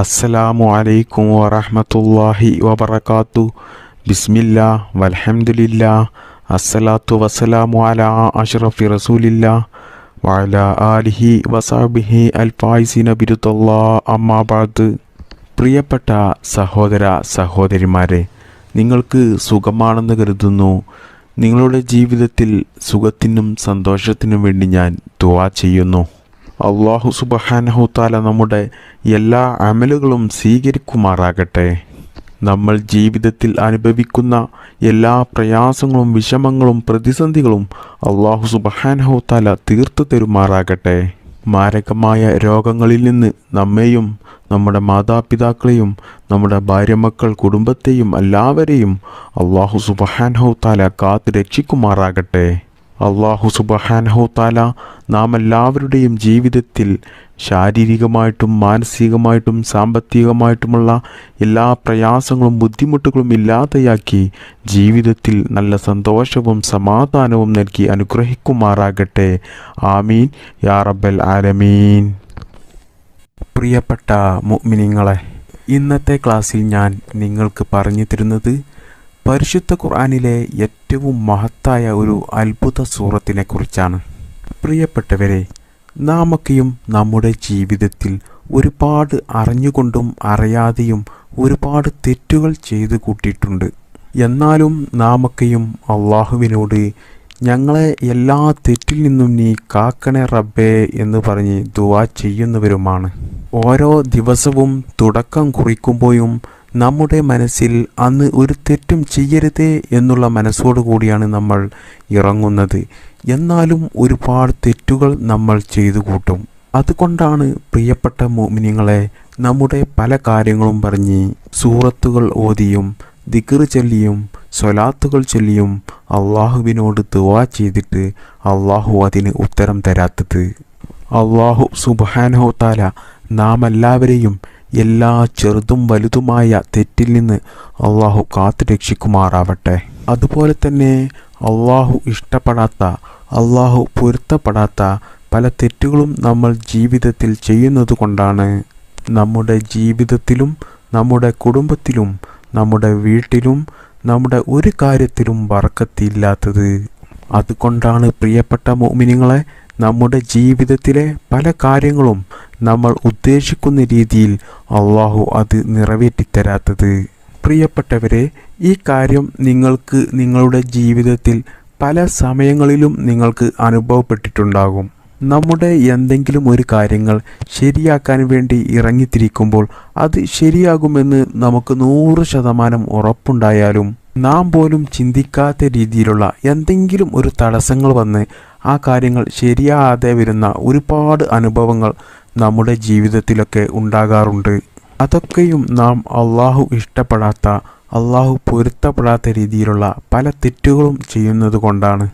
അസ്സലാമു അലൈക്കും വറഹമത്തല്ലാഹി വബർക്കാത്തു ബിസ്മില്ല വലഹമുല്ല അസ്സലാത്തു വസ്സലാമു അല അഷ്റഫി റസൂലില്ല വഅല ആലിഹി വസാബിഹി അൽഫായിസിന ബിരുദല്ലാ അമ്മാ ബഅദ് പ്രിയപ്പെട്ട സഹോദര സഹോദരിമാരെ നിങ്ങൾക്ക് സുഖമാണെന്ന് കരുതുന്നു. നിങ്ങളുടെ ജീവിതത്തിൽ സുഖത്തിനും സന്തോഷത്തിനും വേണ്ടി ഞാൻ ദുവാ ചെയ്യുന്നു. അള്ളാഹു സുബഹാനഹു താല നമ്മുടെ എല്ലാ അമലുകളും സ്വീകരിക്കുമാറാകട്ടെ. നമ്മൾ ജീവിതത്തിൽ അനുഭവിക്കുന്ന എല്ലാ പ്രയാസങ്ങളും വിഷമങ്ങളും പ്രതിസന്ധികളും അള്ളാഹു സുബഹാനഹു താല തീർത്തു തരുമാറാകട്ടെ. മാരകമായ രോഗങ്ങളിൽ നിന്ന് നമ്മെയും നമ്മുടെ മാതാപിതാക്കളെയും നമ്മുടെ ഭാര്യമക്കൾ കുടുംബത്തെയും എല്ലാവരെയും അള്ളാഹു സുബഹാൻഹു താല കാത്ത് രക്ഷിക്കുമാറാകട്ടെ. അള്ളാഹു സുബഹാനഹു താല നാം എല്ലാവരുടെയും ജീവിതത്തിൽ ശാരീരികമായിട്ടും മാനസികമായിട്ടും സാമ്പത്തികമായിട്ടുമുള്ള എല്ലാ പ്രയാസങ്ങളും ബുദ്ധിമുട്ടുകളും ഇല്ലാതെയാക്കി ജീവിതത്തിൽ നല്ല സന്തോഷവും സമാധാനവും നൽകി അനുഗ്രഹിക്കുമാറാകട്ടെ. ആമീൻ. യാ റബ്ബൽ ആലമീൻ. പ്രിയപ്പെട്ട മുഅ്മിനീങ്ങളെ ഇന്നത്തെ ക്ലാസ്സിൽ ഞാൻ നിങ്ങൾക്ക് പറഞ്ഞു തരുന്നത് പരിശുദ്ധ ഖുർആാനിലെ ഏറ്റവും മഹത്തായ ഒരു അത്ഭുത സൂറത്തിനെ കുറിച്ചാണ് പ്രിയപ്പെട്ടവരെ നാമൊക്കെയും നമ്മുടെ ജീവിതത്തിൽ ഒരുപാട് അറിഞ്ഞുകൊണ്ടും അറിയാതെയും ഒരുപാട് തെറ്റുകൾ ചെയ്തു കൂട്ടിയിട്ടുണ്ട്. എന്നാലും നാമൊക്കെയും അള്ളാഹുവിനോട് ഞങ്ങളെ എല്ലാ തെറ്റിൽ നിന്നും നീ കാക്കണേ റബ്ബേ എന്ന് പറഞ്ഞ് ദുവാ ചെയ്യുന്നവരുമാണ്. ഓരോ ദിവസവും തുടക്കം കുറിക്കുമ്പോഴും നമ്മുടെ മനസ്സിൽ അന്ന് ഒരു തെറ്റും ചെയ്യരുതേ എന്നുള്ള മനസ്സോടുകൂടിയാണ് നമ്മൾ ഇറങ്ങുന്നത്. എന്നാലും ഒരുപാട് തെറ്റുകൾ നമ്മൾ ചെയ്തു കൂട്ടും. അതുകൊണ്ടാണ് പ്രിയപ്പെട്ട മോമിനിങ്ങളെ നമ്മുടെ പല കാര്യങ്ങളും പറഞ്ഞ് സൂറത്തുകൾ ഓതിയും ദിക്ർ ചൊല്ലിയും സ്വലാത്തുകൾ ചൊല്ലിയും അള്ളാഹുവിനോട് ദുവാ ചെയ്തിട്ട് അള്ളാഹു അതിന് ഉത്തരം തരാത്തത്. അള്ളാഹു സുബാനോ താല നാം എല്ലാവരെയും എല്ലാ ചെറുതും വലുതുമായ തെറ്റിൽ നിന്ന് അള്ളാഹു കാത്തു രക്ഷിക്കുമാറാവട്ടെ. അതുപോലെ തന്നെ അള്ളാഹു ഇഷ്ടപ്പെടാത്ത അള്ളാഹു പൊരുത്തപ്പെടാത്ത പല തെറ്റുകളും നമ്മൾ ജീവിതത്തിൽ ചെയ്യുന്നത് കൊണ്ടാണ്. നമ്മുടെ ജീവിതത്തിലും നമ്മുടെ കുടുംബത്തിലും നമ്മുടെ വീട്ടിലും നമ്മുടെ ഒരു കാര്യത്തിലും വറക്കത്തില്ലാത്തത്. അതുകൊണ്ടാണ് പ്രിയപ്പെട്ട മോമിനിങ്ങളെ നമ്മുടെ ജീവിതത്തിലെ പല കാര്യങ്ങളും നമ്മൾ ഉദ്ദേശിക്കുന്ന രീതിയിൽ അള്ളാഹു അത് നിറവേറ്റിത്തരാത്തത്. പ്രിയപ്പെട്ടവരെ ഈ കാര്യം നിങ്ങൾക്ക് നിങ്ങളുടെ ജീവിതത്തിൽ പല സമയങ്ങളിലും നിങ്ങൾക്ക് അനുഭവപ്പെട്ടിട്ടുണ്ടാകും. നമ്മുടെ എന്തെങ്കിലും ഒരു കാര്യങ്ങൾ ശരിയാക്കാൻ വേണ്ടി ഇറങ്ങിത്തിരിക്കുമ്പോൾ അത് ശരിയാകുമെന്ന് നമുക്ക് നൂറ് ശതമാനം ഉറപ്പുണ്ടായാലും നാം പോലും ചിന്തിക്കാത്ത രീതിയിലുള്ള എന്തെങ്കിലും ഒരു തടസ്സങ്ങൾ വന്ന് ആ കാര്യങ്ങൾ ശരിയാകാതെ വരുന്ന ഒരുപാട് അനുഭവങ്ങൾ നമ്മുടെ ജീവിതത്തിലൊക്കെ ഉണ്ടാകാറുണ്ട്. അതൊക്കെയും നാം അള്ളാഹു ഇഷ്ടപ്പെടാത്ത അള്ളാഹു പൊരുത്തപ്പെടാത്ത രീതിയിലുള്ള പല തെറ്റുകളും ചെയ്യുന്നത് കൊണ്ടാണ്.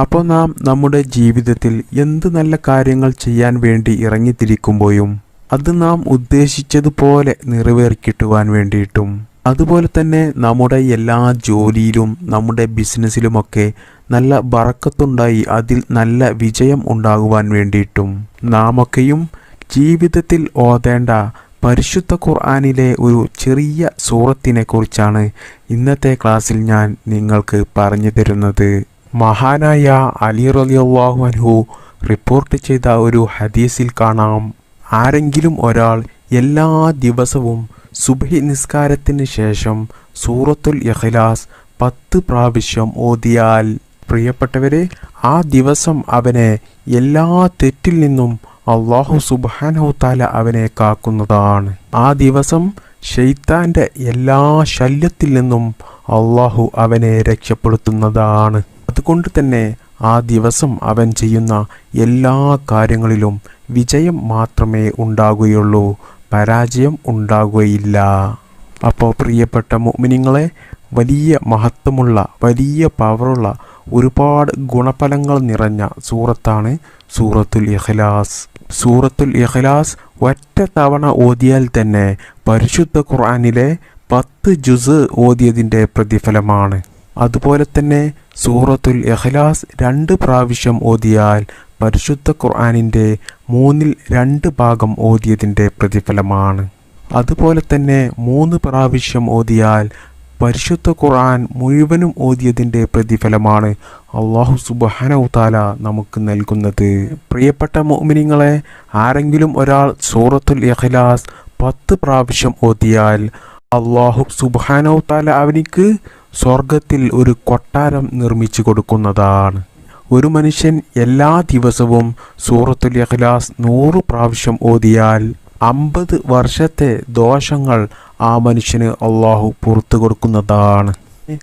അപ്പോൾ നാം നമ്മുടെ ജീവിതത്തിൽ എന്ത് നല്ല കാര്യങ്ങൾ ചെയ്യാൻ വേണ്ടി ഇറങ്ങിത്തിരിക്കുമ്പോഴും അത് നാം ഉദ്ദേശിച്ചതുപോലെ നിറവേറിക്കിട്ടുവാൻ വേണ്ടിയിട്ടും അതുപോലെ തന്നെ നമ്മുടെ എല്ലാ ജോലിയിലും നമ്മുടെ ബിസിനസ്സിലുമൊക്കെ നല്ല ബറക്കത്തുണ്ടായി അതിൽ നല്ല വിജയം ഉണ്ടാകുവാൻ വേണ്ടിയിട്ടും നാമൊക്കെയും ജീവിതത്തിൽ ഓതേണ്ട പരിശുദ്ധ ഖുർആാനിലെ ഒരു ചെറിയ സൂറത്തിനെ കുറിച്ചാണ് ഇന്നത്തെ ക്ലാസ്സിൽ ഞാൻ നിങ്ങൾക്ക് പറഞ്ഞു തരുന്നത്. മഹാനായ അലി റലിയാഹു അൻഹു റിപ്പോർട്ട് ചെയ്ത ഒരു ഹദീസിൽ കാണാം. ആരെങ്കിലും ഒരാൾ എല്ലാ ദിവസവും സുബഹി നിസ്കാരത്തിന് ശേഷം സൂറത്തുൽ ഇഖ്ലാസ് പത്ത് പ്രാവശ്യം ഓതിയാൽ പ്രിയപ്പെട്ടവരെ ആ ദിവസം അവനെ എല്ലാ തെറ്റിൽ നിന്നും അള്ളാഹു സുബാനഹുത്താല അവനെ കാക്കുന്നതാണ്. ആ ദിവസം ഷെയ്ത്താന്റെ എല്ലാ ശല്യത്തിൽ നിന്നും അള്ളാഹു അവനെ രക്ഷപ്പെടുത്തുന്നതാണ്. അതുകൊണ്ട് തന്നെ ആ ദിവസം അവൻ ചെയ്യുന്ന എല്ലാ കാര്യങ്ങളിലും വിജയം മാത്രമേ ഉണ്ടാകുകയുള്ളൂ. പരാജയം ഉണ്ടാകുകയില്ല അപ്പോൾ പ്രിയപ്പെട്ട മുമിനിങ്ങളെ വലിയ മഹത്വമുള്ള വലിയ പവറുള്ള ഒരുപാട് ഗുണഫലങ്ങൾ നിറഞ്ഞ സൂറത്താണ് സൂറത്തുൽ ഇഖ്ലാസ്. സൂറത്തുൽ ഇഖ്ലാസ് ഒറ്റ തവണ ഓതിയാൽ തന്നെ പരിശുദ്ധ ഖുർആാനിലെ പത്ത് ജുസ് ഓതിയതിന്റെ പ്രതിഫലമാണ്. അതുപോലെ തന്നെ സൂറത്തുൽ ഇഖ്ലാസ് രണ്ട് പ്രാവശ്യം ഓതിയാൽ പരിശുദ്ധ ഖുർആാനിന്റെ മൂന്നിൽ രണ്ട് ഭാഗം ഓതിയതിന്റെ പ്രതിഫലമാണ്. അതുപോലെ തന്നെ മൂന്ന് പ്രാവശ്യം ഓതിയാൽ പരിശുദ്ധ ഖുർആൻ മുഴുവനും ഓതിയതിന്റെ പ്രതിഫലമാണ് അള്ളാഹു സുബാനവ് താല നമുക്ക് നൽകുന്നത്. പ്രിയപ്പെട്ട മോമിനിങ്ങളെ ആരെങ്കിലും ഒരാൾ സൂറത്തുൽ ഇഖ്ലാസ് പത്ത് പ്രാവശ്യം ഓതിയാൽ അള്ളാഹു സുബാനവ് താല അവനിക്ക് സ്വർഗത്തിൽ ഒരു കൊട്ടാരം നിർമ്മിച്ചു കൊടുക്കുന്നതാണ്. ഒരു മനുഷ്യൻ എല്ലാ ദിവസവും സൂറത്തുൽ ഇഖ്ലാസ് നൂറ് പ്രാവശ്യം ഓതിയാൽ അമ്പത് വർഷത്തെ ദോഷങ്ങൾ ആ മനുഷ്യന് അള്ളാഹു പുറത്തു കൊടുക്കുന്നതാണ്.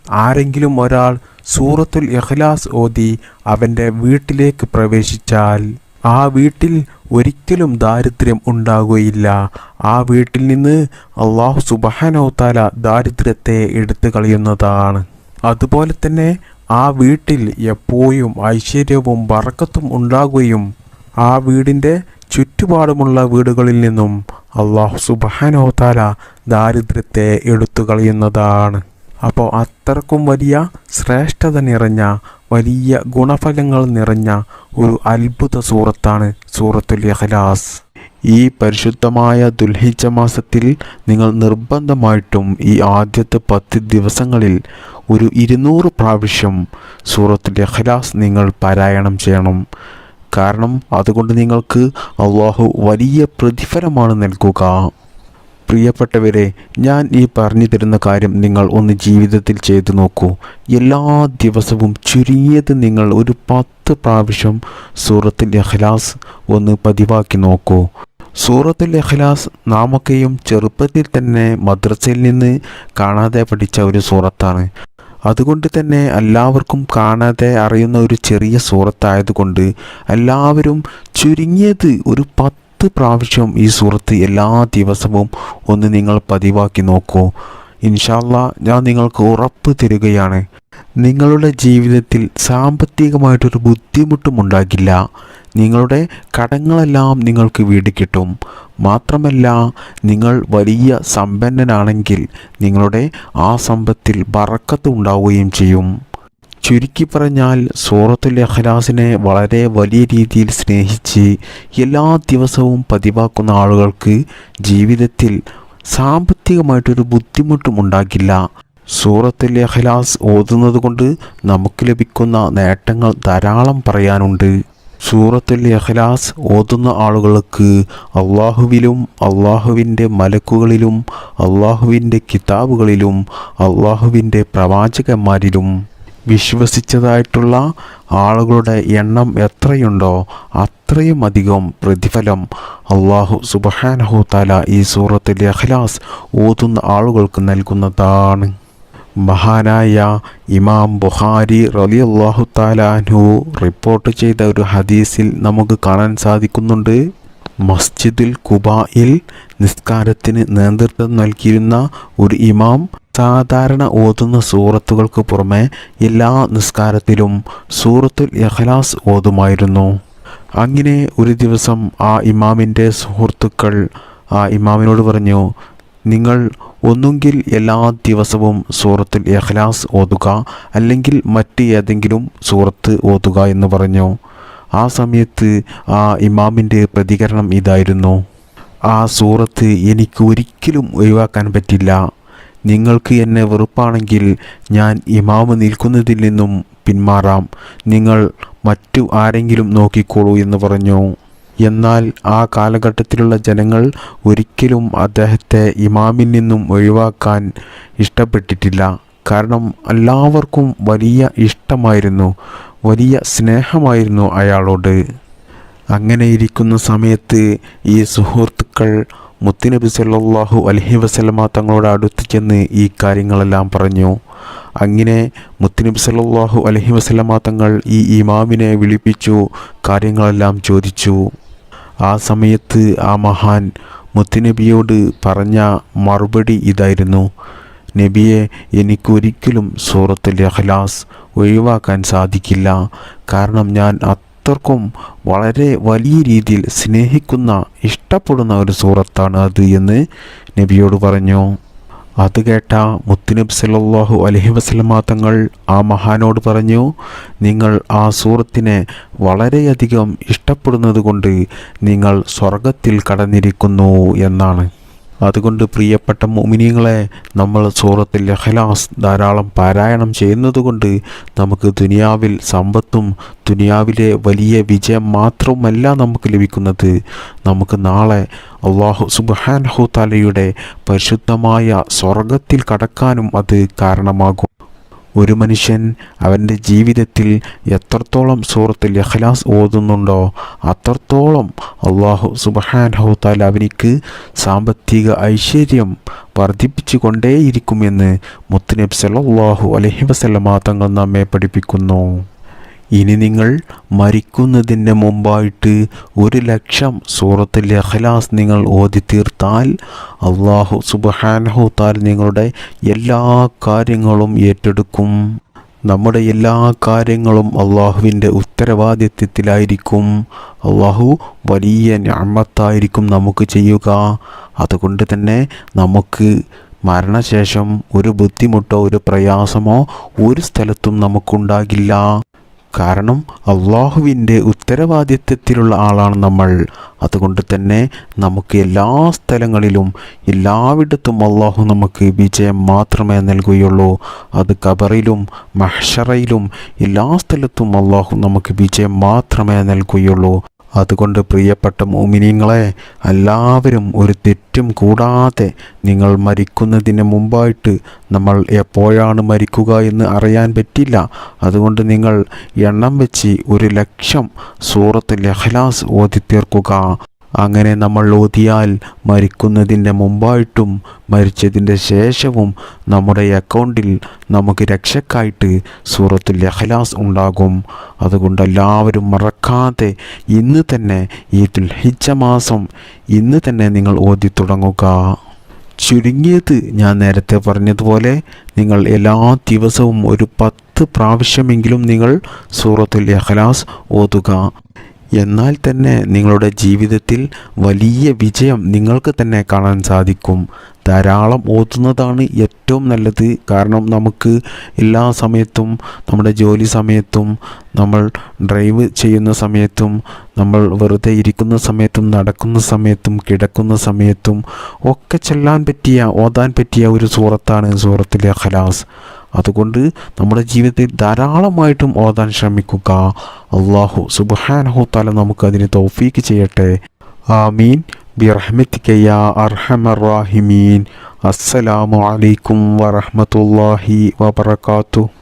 ആരെങ്കിലും ഒരാൾ സൂറത്തുൽ ഇഖ്ലാസ് ഓതി അവന്റെ വീട്ടിലേക്ക് പ്രവേശിച്ചാൽ ആ വീട്ടിൽ ഒരിക്കലും ദാരിദ്ര്യം ഉണ്ടാകുകയില്ല. ആ വീട്ടിൽ നിന്ന് അള്ളാഹു സുബാനോത്താല ദാരിദ്ര്യത്തെ എടുത്തു കളയുന്നതാണ്. അതുപോലെ തന്നെ ആ വീട്ടിൽ എപ്പോഴും ഐശ്വര്യവും വറക്കത്തും ഉണ്ടാകുകയും ആ വീടിന്റെ ചുറ്റുപാടുമുള്ള വീടുകളിൽ നിന്നും അള്ളാഹു സുബാനോത്താല ദാരിദ്ര്യത്തെ എടുത്തു കളയുന്നതാണ്. അപ്പോൾ അത്രക്കും വലിയ ശ്രേഷ്ഠത നിറഞ്ഞ വലിയ ഗുണഫലങ്ങൾ നിറഞ്ഞ ഒരു അത്ഭുത സൂറത്താണ് സൂറത്തുൽ ഇഖ്ലാസ്. ഈ പരിശുദ്ധമായ ദുൽഹിജ മാസത്തിൽ നിങ്ങൾ നിർബന്ധമായിട്ടും ഈ ആദ്യത്തെ പത്ത് ദിവസങ്ങളിൽ ഒരു ഇരുന്നൂറ് പ്രാവശ്യം സൂറത്തുൽ ഇഖ്ലാസ് നിങ്ങൾ പാരായണം ചെയ്യണം. കാരണം അതുകൊണ്ട് നിങ്ങൾക്ക് അള്ളാഹു വലിയ പ്രതിഫലമാണ് നൽകുക. പ്രിയപ്പെട്ടവരെ ഞാൻ ഈ പറഞ്ഞു തരുന്ന കാര്യം നിങ്ങൾ ഒന്ന് ജീവിതത്തിൽ ചെയ്തു നോക്കൂ. എല്ലാ ദിവസവും ചുരുങ്ങിയത് നിങ്ങൾ ഒരു പത്ത് പ്രാവശ്യം സൂറത്തുൽ ഇഖ്ലാസ് ഒന്ന് പതിവാക്കി നോക്കൂ. സൂറത്തുൽ ഇഖ്ലാസ് നാമൊക്കെയും ചെറുപ്പത്തിൽ തന്നെ മദ്രസയിൽ നിന്ന് കാണാതെ പഠിച്ച ഒരു സൂറത്താണ്. അതുകൊണ്ട് തന്നെ എല്ലാവർക്കും കാണാതെ അറിയുന്ന ഒരു ചെറിയ സൂറത്തായതുകൊണ്ട് എല്ലാവരും ചുരുങ്ങിയത് ഒരു പത്ത് പ്രാവശ്യം ഈ സൂറത്ത് എല്ലാ ദിവസവും ഒന്ന് നിങ്ങൾ പതിവാക്കി നോക്കൂ. ഇൻഷാല്ല ഞാൻ നിങ്ങൾക്ക് ഉറപ്പ് തരികയാണ്. നിങ്ങളുടെ ജീവിതത്തിൽ സാമ്പത്തികമായിട്ടൊരു ബുദ്ധിമുട്ടും ഉണ്ടാകില്ല നിങ്ങളുടെ കടങ്ങളെല്ലാം നിങ്ങൾക്ക് വീട് കിട്ടും. മാത്രമല്ല നിങ്ങൾ വലിയ സമ്പന്നനാണെങ്കിൽ നിങ്ങളുടെ ആ സമ്പത്തിൽ ബറക്കത്ത് ഉണ്ടാവുകയും ചെയ്യും. ചുരുക്കി പറഞ്ഞാൽ സൂറത്തുൽ അഖ്ലാസിനെ വളരെ വലിയ രീതിയിൽ സ്നേഹിച്ച് എല്ലാ ദിവസവും പതിവാക്കുന്ന ആളുകൾക്ക് ജീവിതത്തിൽ സാമ്പത്തികമായിട്ടൊരു ബുദ്ധിമുട്ടും ഉണ്ടാകില്ല. സൂറത്തുൽ അഖ്ലാസ് ഓതുന്നത് കൊണ്ട് നമുക്ക് ലഭിക്കുന്ന നേട്ടങ്ങൾ ധാരാളം പറയാനുണ്ട്. സൂറത്തുൽ ഇഖ്ലാസ് ഓതുന്ന ആളുകൾക്ക് അള്ളാഹുവിലും അള്ളാഹുവിന്റെ മലക്കുകളിലും അള്ളാഹുവിന്റെ കിതാബുകളിലും അള്ളാഹുവിന്റെ പ്രവാചകന്മാരിലും വിശ്വസിച്ചതായിട്ടുള്ള ആളുകളുടെ എണ്ണം എത്രയുണ്ടോ അത്രയും അധികം പ്രതിഫലം അള്ളാഹു സുബഹാനഹു താല ഈ സൂറത്തിൽ അഖ്ലാസ് ഓതുന്ന ആളുകൾക്ക് നൽകുന്നതാണ്. മഹാനായ ഇമാം ബുഖാരി റലിയല്ലാഹു താലാൻഹു റിപ്പോർട്ട് ചെയ്ത ഒരു ഹദീസിൽ നമുക്ക് കാണാൻ സാധിക്കുന്നുണ്ട്. മസ്ജിദുൽ കുബായിൽ നിസ്കാരത്തിന് നേതൃത്വം നൽകിയിരുന്ന ഒരു ഇമാം സാധാരണ ഓതുന്ന സൂറത്തുകൾക്ക് പുറമെ എല്ലാ നിസ്കാരത്തിലും സൂറത്തുൽ ഇഖ്ലാസ് ഓതുമായിരുന്നു. അങ്ങനെ ഒരു ദിവസം ആ ഇമാമിന്റെ സുഹൃത്തുക്കൾ ആ ഇമാമിനോട് പറഞ്ഞു നിങ്ങൾ ഒന്നുകിൽ എല്ലാ ദിവസവും സൂറത്തുൽ എഹ്ലാസ് ഓതുക അല്ലെങ്കിൽ മറ്റ് ഏതെങ്കിലും സൂറത്ത് ഓതുക എന്ന് പറഞ്ഞു. ആ സമയത്ത് ആ ഇമാമിന്റെ പ്രതികരണം ഇതായിരുന്നു. ആ സൂറത്ത് എനിക്ക് ഒരിക്കലും ഒഴിവാക്കാൻ പറ്റില്ല. നിങ്ങൾക്ക് എന്നെ വെറുപ്പാണെങ്കിൽ ഞാൻ ഇമാമ് നിൽക്കുന്നതിൽ നിന്നും പിന്മാറാം. നിങ്ങൾ മറ്റു ആരെങ്കിലും നോക്കിക്കോളൂ എന്ന് പറഞ്ഞു. എന്നാൽ ആ കാലഘട്ടത്തിലുള്ള ജനങ്ങൾ ഒരിക്കലും അദ്ദേഹത്തെ ഇമാമിൽ നിന്നും ഒഴിവാക്കാൻ ഇഷ്ടപ്പെട്ടിട്ടില്ല. കാരണം എല്ലാവർക്കും വലിയ ഇഷ്ടമായിരുന്നു വലിയ സ്നേഹമായിരുന്നു അയാളോട്. അങ്ങനെയിരിക്കുന്ന സമയത്ത് ഈ സുഹൃത്തുക്കൾ മുത്തുനബി സല്ലാഹു അലഹി വസ്ലമ തങ്ങളോട് അടുത്ത് ചെന്ന് ഈ കാര്യങ്ങളെല്ലാം പറഞ്ഞു. അങ്ങനെ മുത്തുനബി സല്ലാഹു അലഹി വസ്ലമ തങ്ങൾ ഈ ഇമാമിനെ വിളിപ്പിച്ചു കാര്യങ്ങളെല്ലാം ചോദിച്ചു. ആ സമയത്ത് ആ മഹാൻ മുത്തുനബിയോട് പറഞ്ഞ മറുപടി ഇതായിരുന്നു. നബിയെ എനിക്കൊരിക്കലും സൂറത്തുൽ ഇഖ്ലാസ് ഒഴിവാക്കാൻ സാധിക്കില്ല. കാരണം ഞാൻ അത്രക്കും വളരെ വലിയ രീതിയിൽ സ്നേഹിക്കുന്ന ഇഷ്ടപ്പെടുന്ന ഒരു സൂറത്താണ് അത് എന്ന് നബിയോട് പറഞ്ഞു. അത് കേട്ട മുത്തുനബ് സല്ലാഹു അലഹി വസ്ലമാ തങ്ങൾ ആ മഹാനോട് പറഞ്ഞു നിങ്ങൾ ആ സൂറത്തിനെ വളരെയധികം ഇഷ്ടപ്പെടുന്നത് കൊണ്ട് നിങ്ങൾ സ്വർഗത്തിൽ കടന്നിരിക്കുന്നു എന്നാണ്. അതുകൊണ്ട് പ്രിയപ്പെട്ട മോമിനിയങ്ങളെ നമ്മൾ സൂറത്തിൽ ഇഖ്ലാസ് ധാരാളം പാരായണം ചെയ്യുന്നതുകൊണ്ട് നമുക്ക് ദുനിയാവിൽ സമ്പത്തും ദുനിയാവിലെ വലിയ വിജയം മാത്രവുമല്ല നമുക്ക് ലഭിക്കുന്നത്. നമുക്ക് നാളെ അള്ളാഹു സുബാൻഹു തലയുടെ പരിശുദ്ധമായ സ്വർഗത്തിൽ കടക്കാനും അത് കാരണമാകും. ഒരു മനുഷ്യൻ അവന്റെ ജീവിതത്തിൽ എത്രത്തോളം സൂറത്തിൽ ഇഖ്ലാസ് ഓതുന്നുണ്ടോ അത്രത്തോളം അള്ളാഹു സുബഹാൻ ഹൗത്താൽ അവനിക്ക് സാമ്പത്തിക ഐശ്വര്യം വർദ്ധിപ്പിച്ചു കൊണ്ടേയിരിക്കുമെന്ന് മുത്തുനബ് സല്ലല്ലാഹു അലൈഹി വസല്ലമ തങ്ങൾ നമ്മെ പഠിപ്പിക്കുന്നു. ഇനി നിങ്ങൾ മരിക്കുന്നതിന് മുമ്പായിട്ട് ഒരു ലക്ഷം സൂറത്തിൽ അഖലാസ് നിങ്ങൾ ഓതി തീർത്താൽ അള്ളാഹു സുബ്ഹാനഹു താൽ നിങ്ങളുടെ എല്ലാ കാര്യങ്ങളും ഏറ്റെടുക്കും. നമ്മുടെ എല്ലാ കാര്യങ്ങളും അള്ളാഹുവിന്റെ ഉത്തരവാദിത്വത്തിലായിരിക്കും. അള്ളാഹു വലിയ ഞാമത്തായിരിക്കും നമുക്ക് ചെയ്യുക. അതുകൊണ്ട് തന്നെ നമുക്ക് മരണശേഷം ഒരു ബുദ്ധിമുട്ടോ ഒരു പ്രയാസമോ ഒരു സ്ഥലത്തും നമുക്കുണ്ടാകില്ല. കാരണം അള്ളാഹുവിന്റെ ഉത്തരവാദിത്വത്തിലുള്ള ആളാണ് നമ്മൾ. അതുകൊണ്ട് തന്നെ നമുക്ക് എല്ലാ സ്ഥലങ്ങളിലും എല്ലായിടത്തും അള്ളാഹു നമുക്ക് വിജയം മാത്രമേ നൽകുകയുള്ളൂ. അത് കബറിലും മഹ്ഷറയിലും എല്ലാ സ്ഥലത്തും അള്ളാഹു നമുക്ക് വിജയം മാത്രമേ നൽകുകയുള്ളൂ. അതുകൊണ്ട് പ്രിയപ്പെട്ട മോമിനിയങ്ങളെ എല്ലാവരും ഒരു തെറ്റും കൂടാതെ നിങ്ങൾ മരിക്കുന്നതിന് മുമ്പായിട്ട് നമ്മൾ എപ്പോഴാണ് മരിക്കുക എന്ന് അറിയാൻ പറ്റില്ല. അതുകൊണ്ട് നിങ്ങൾ എണ്ണം വെച്ച് ഒരു ലക്ഷം സൂറത്ത് ലഹ്ലാസ് ഓതി തീർക്കുക അങ്ങനെ നമ്മൾ ഓതിയാൽ മരിക്കുന്നതിന്റെ മുമ്പായിട്ടും മരിച്ചതിന്റെ ശേഷവും നമ്മുടെ അക്കൗണ്ടിൽ നമുക്ക് രക്ഷക്കായിട്ട് സൂറത്തുൽ ഇഖ്ലാസ് ഉണ്ടാകും. അതുകൊണ്ട് എല്ലാവരും മറക്കാതെ ഇന്ന് തന്നെ ഈ ദുൽഹിജ്ജ മാസം ഇന്ന് തന്നെ നിങ്ങൾ ഓതി തുടങ്ങുക. ചുരുങ്ങിയത് ഞാൻ നേരത്തെ പറഞ്ഞതുപോലെ നിങ്ങൾ എല്ലാ ദിവസവും ഒരു പത്ത് പ്രാവശ്യമെങ്കിലും നിങ്ങൾ സൂറത്തുൽ ഇഖ്ലാസ് ഓതുക. എന്നാൽ തന്നെ നിങ്ങളുടെ ജീവിതത്തിൽ വലിയ വിജയം നിങ്ങൾക്ക് തന്നെ കാണാൻ സാധിക്കും. ധാരാളം ഓതുന്നതാണ് ഏറ്റവും നല്ലത്. കാരണം നമുക്ക് എല്ലാ സമയത്തും നമ്മുടെ ജോലി സമയത്തും നമ്മൾ ഡ്രൈവ് ചെയ്യുന്ന സമയത്തും നമ്മൾ വെറുതെ ഇരിക്കുന്ന സമയത്തും നടക്കുന്ന സമയത്തും കിടക്കുന്ന സമയത്തും ഒക്കെ ചെല്ലാൻ പറ്റിയ ഓതാൻ പറ്റിയ ഒരു സൂറത്താണ് സൂറത്തിലെ ഖലാസ്. അതുകൊണ്ട് നമ്മുടെ ജീവിതത്തിൽ ധാരാളമായിട്ടും ഓതാൻ ശ്രമിക്കുക. അള്ളാഹു സുബാനഹു താല നമുക്ക് അതിന് തൗഫീക്ക് ചെയ്യട്ടെ. ആമീൻ. ബിറഹ്മത്തിക യാ അർഹമർ റാഹിമീൻ. അസ്സലാമു അലൈക്കും വറഹ്മത്തുള്ളാഹി വബറകാതുഹു.